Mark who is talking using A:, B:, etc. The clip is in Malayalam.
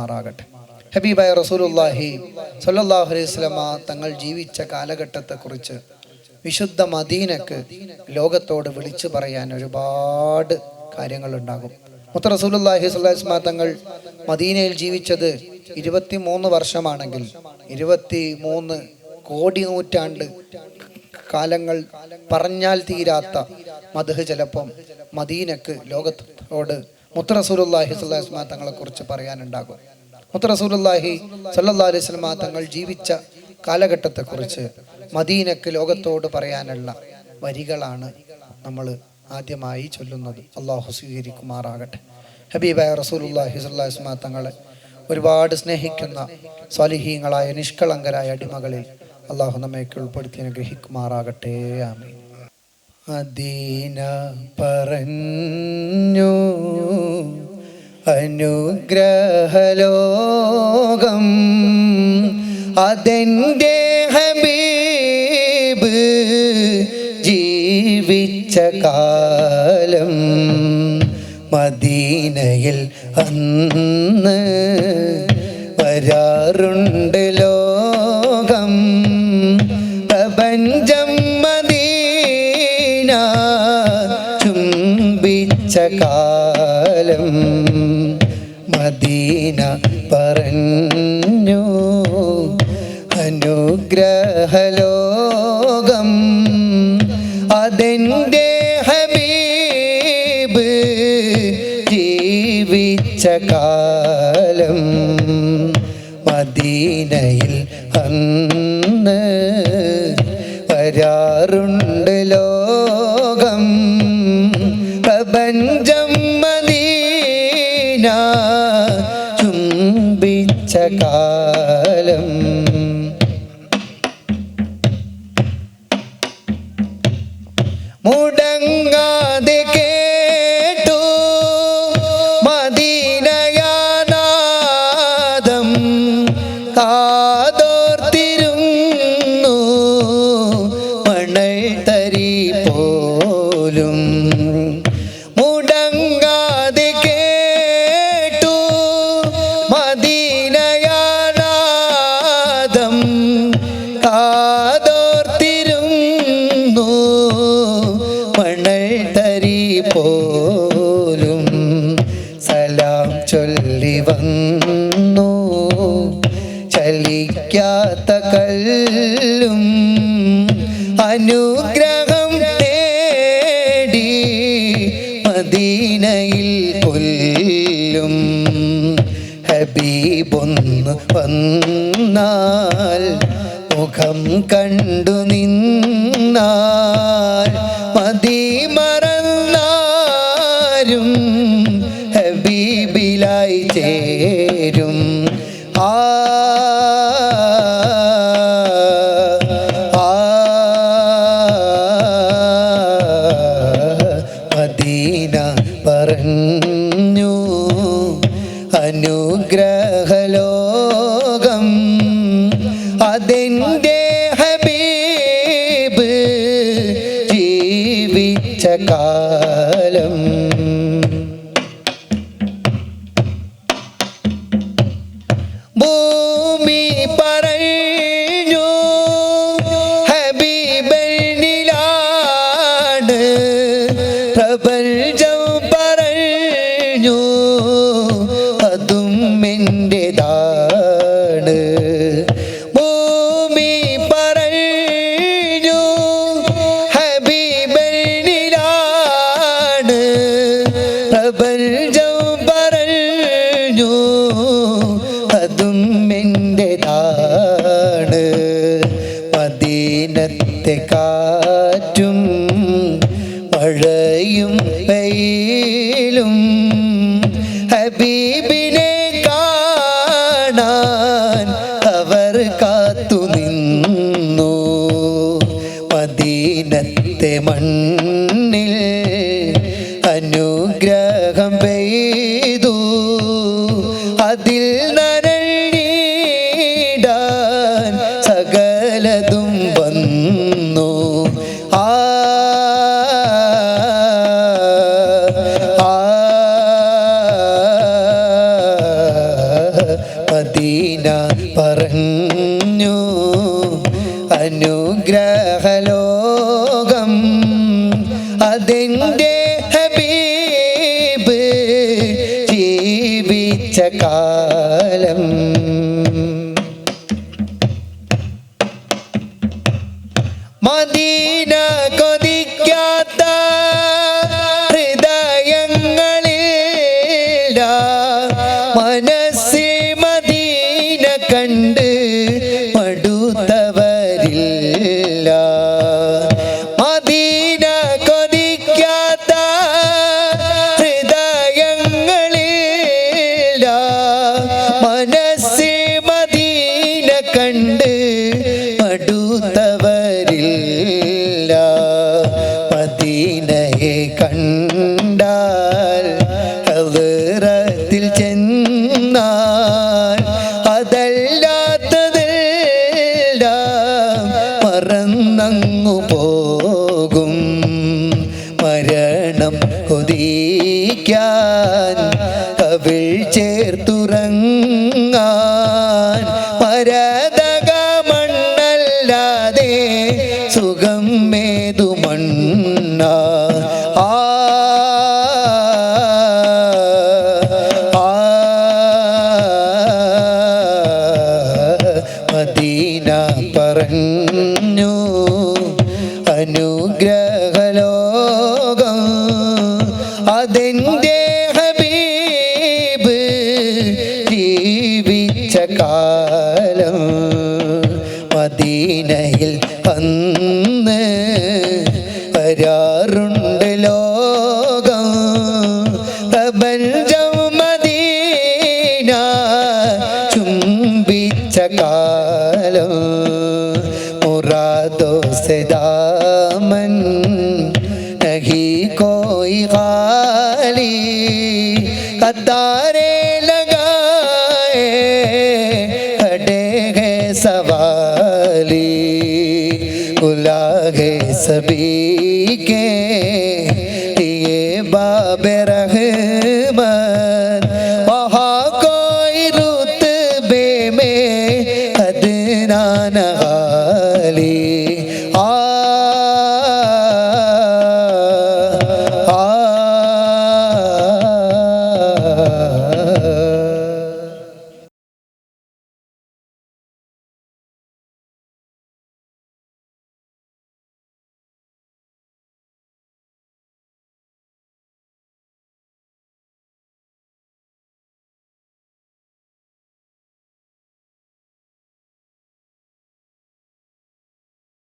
A: മാറാകട്ടെ. ഹബീബായ റസൂലുല്ലാഹി സല്ലല്ലാഹു അലൈഹി വസല്ലമ തങ്ങൾ ജീവിച്ച കാലഘട്ടത്തെക്കുറിച്ച് വിശുദ്ധ മദീനക്ക് ലോകത്തോട് വിളിച്ചു പറയാൻ ഒരുപാട് കാര്യങ്ങളുണ്ടാകും. മുത്ത റസൂലുല്ലാഹി വസല്ലമ തങ്ങൾ മദീനയിൽ ജീവിച്ചത് ഇരുപത്തി മൂന്ന് വർഷമാണെങ്കിൽ ഇരുപത്തി മൂന്ന് കോടി നൂറ്റാണ്ട് കാലങ്ങൾ പറഞ്ഞാൽ തീരാത്ത മധു ചിലപ്പം മദീനക്ക് ലോകത്തോട് മുത്തറസൂലുല്ലാഹി തങ്ങളെ കുറിച്ച് പറയാനുണ്ടാകും. മുത്തറസൂലുല്ലാഹി സല്ലാ വസല്ലം തങ്ങൾ ജീവിച്ച കാലഘട്ടത്തെക്കുറിച്ച് മദീനക്ക് ലോകത്തോട് പറയാനുള്ള വരികളാണ് നമ്മൾ ആദ്യമായി ചൊല്ലുന്നത്. അള്ളാഹു സ്വീകരിക്കുമാറാകട്ടെ. ഹബീബായ റസൂലുല്ലാഹി വസല്ലം തങ്ങളെ ഒരുപാട് സ്നേഹിക്കുന്ന സ്വാലിഹീങ്ങളായ നിഷ്കളങ്കരായ അടിമകളിൽ അള്ളാഹു നമ്മയ്ക്ക് ഉൾപ്പെടുത്തി അനുഗ്രഹിക്കുമാറാകട്ടെ. ആമീൻ. അദീന പറഞ്ഞു അനുഗ്രഹലോകം അതെന്റെ ഹബീബ് ജീവിച്ച കാലം മദീനയിൽ അന്ന് വരാറുണ്ട് അനുഗ്രഹലോകം. അതെന്റെ ഹബീബ് ജീവിച്ച കാലം മദീനയിൽ അന്ന് വരാറുണ്ട് ലോകം. പ്രപഞ്ചം മദീന ചുംബിച്ച കാലം た。ചലിക്കാത്ത കല്ലും അനുഗ്രഹം തേടി മദീനയിൽ കൊല്ലും. ഹബീബൊന്ന് വന്നാൽ മുഖം കണ്ടു നിന്നാൽ മതി അതെന്റെ കാത്തു നിന്നു. മദീനത്തെ മണ്ണിൽ അനുഗ്രഹലോകം. അതിന്റെ ഹബീബ് ജീവിച്ച കാലം. മദീന മറന്നങ്ങു പോകും. മരണം കൊതിക്കാൻ കവിൾ ചേർത്തുറങ്ങാൻ പരതക മണ്ണല്ലാതെ സുഖം മേതു പറഞ്ഞു അനുഗ്രഹലോകം. അതെന്റെ ഹബീബ് ജീവിച്ച കാലം മദീനയിൽ അന്ന് വരാറുണ്ട് तो से दामन नहीं कोई खाली कदारे लगाए हटे गए सवाली। बुला गए सभी Oh.